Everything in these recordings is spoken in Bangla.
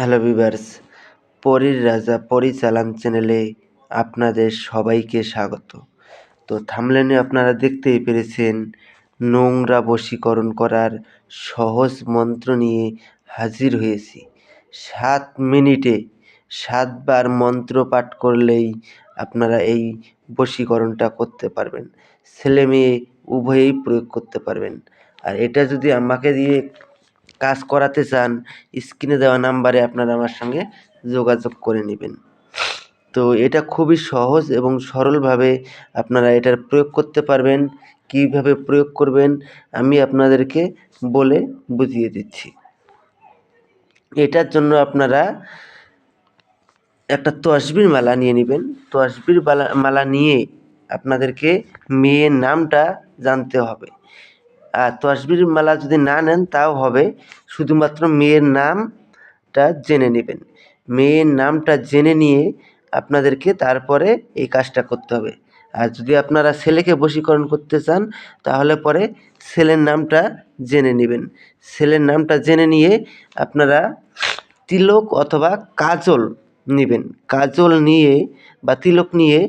হ্যালো ভিভার্স পরীর রাজা পরিচালন চ্যানেলে আপনাদের সবাইকে স্বাগত। তো থামলেনে আপনারা দেখতেই পেরেছেন, নোংরা বশীকরণ করার সহজ মন্ত্র নিয়ে হাজির হয়েছি। সাত মিনিটে সাতবার মন্ত্র পাঠ করলেই আপনারা এই বশীকরণটা করতে পারবেন। ছেলে মেয়ে উভয়েই প্রয়োগ করতে পারবেন। আর এটা যদি আমাকে দিয়ে কাজ করাতে চান, স্ক্রিনে দেওয়া নাম্বারে আপনারা আমার সঙ্গে যোগাযোগ করে নেবেন। তো এটা খুবই সহজ এবং সরলভাবে আপনারা এটার প্রয়োগ করতে পারবেন, কীভাবে প্রয়োগ করবেন, আমি আপনাদেরকে বলে বুঝিয়ে দিচ্ছি। এটার জন্য আপনারা একটা তসবির মালা নিয়ে নেবেন। তসবির মালা নিয়ে আপনাদেরকে মেয়ের নামটা জানতে হবে। তসবির মালা যদি না নেন, তাও হবে। শুধুমাত্র মেয়ের নামটা জেনে নেবেন। মেয়ের নামটা জেনে নিয়ে আপনাদেরকে তারপরে এই কাজটা করতে হবে। আর যদি আপনারা ছেলেকে বশীকরণ করতে চান, তাহলে পরে ছেলের নামটা জেনে নেবেন। ছেলের নামটা জেনে নিয়ে আপনারা তিলক অথবা কাজল নেবেন। কাজল নিয়ে বা তিলক নিয়ে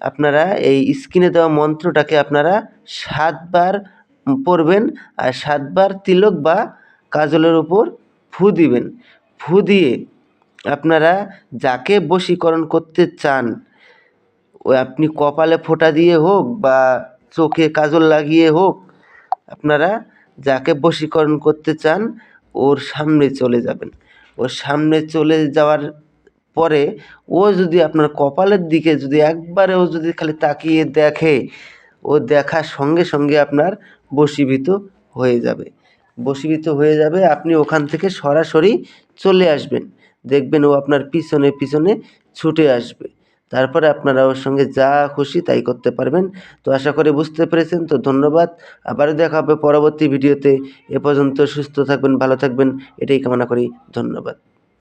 আপনারা এই স্ক্রিনে দেওয়া মন্ত্রটাকে আপনারা সাতবার পড়বেন আর সাতবার তিলক বা কাজলের উপর ফু দিবেন। ফু দিয়ে আপনারা যাকে বশীকরণ করতে চান আপনি কপালে ফোঁটা দিয়ে হোক বা চোখে কাজল লাগিয়ে হোক, আপনারা যাকে বশীকরণ করতে চান, ওর সামনে চলে যাবেন। ওর সামনে চলে যাওয়ার পরে ও যদি আপনার কপালের দিকে যদি একবারে ও যদি খালি তাকিয়ে দেখে ও দেখার সঙ্গে সঙ্গে আপনার বশীভূত হয়ে যাবে। বশীভূত হয়ে যাবে, আপনি ওখান থেকে সরাসরি চলে আসবেন। দেখবেন ও আপনার পিছনে পিছনে ছুটে আসবে। তারপরে আপনারা ওর সঙ্গে যা খুশি তাই করতে পারবেন। তো আশা করি বুঝতে পেরেছেন। তো ধন্যবাদ। আবারও দেখা হবে পরবর্তী ভিডিওতে। এ পর্যন্ত সুস্থ থাকবেন, ভালো থাকবেন। এটাই কামনা করি। ধন্যবাদ।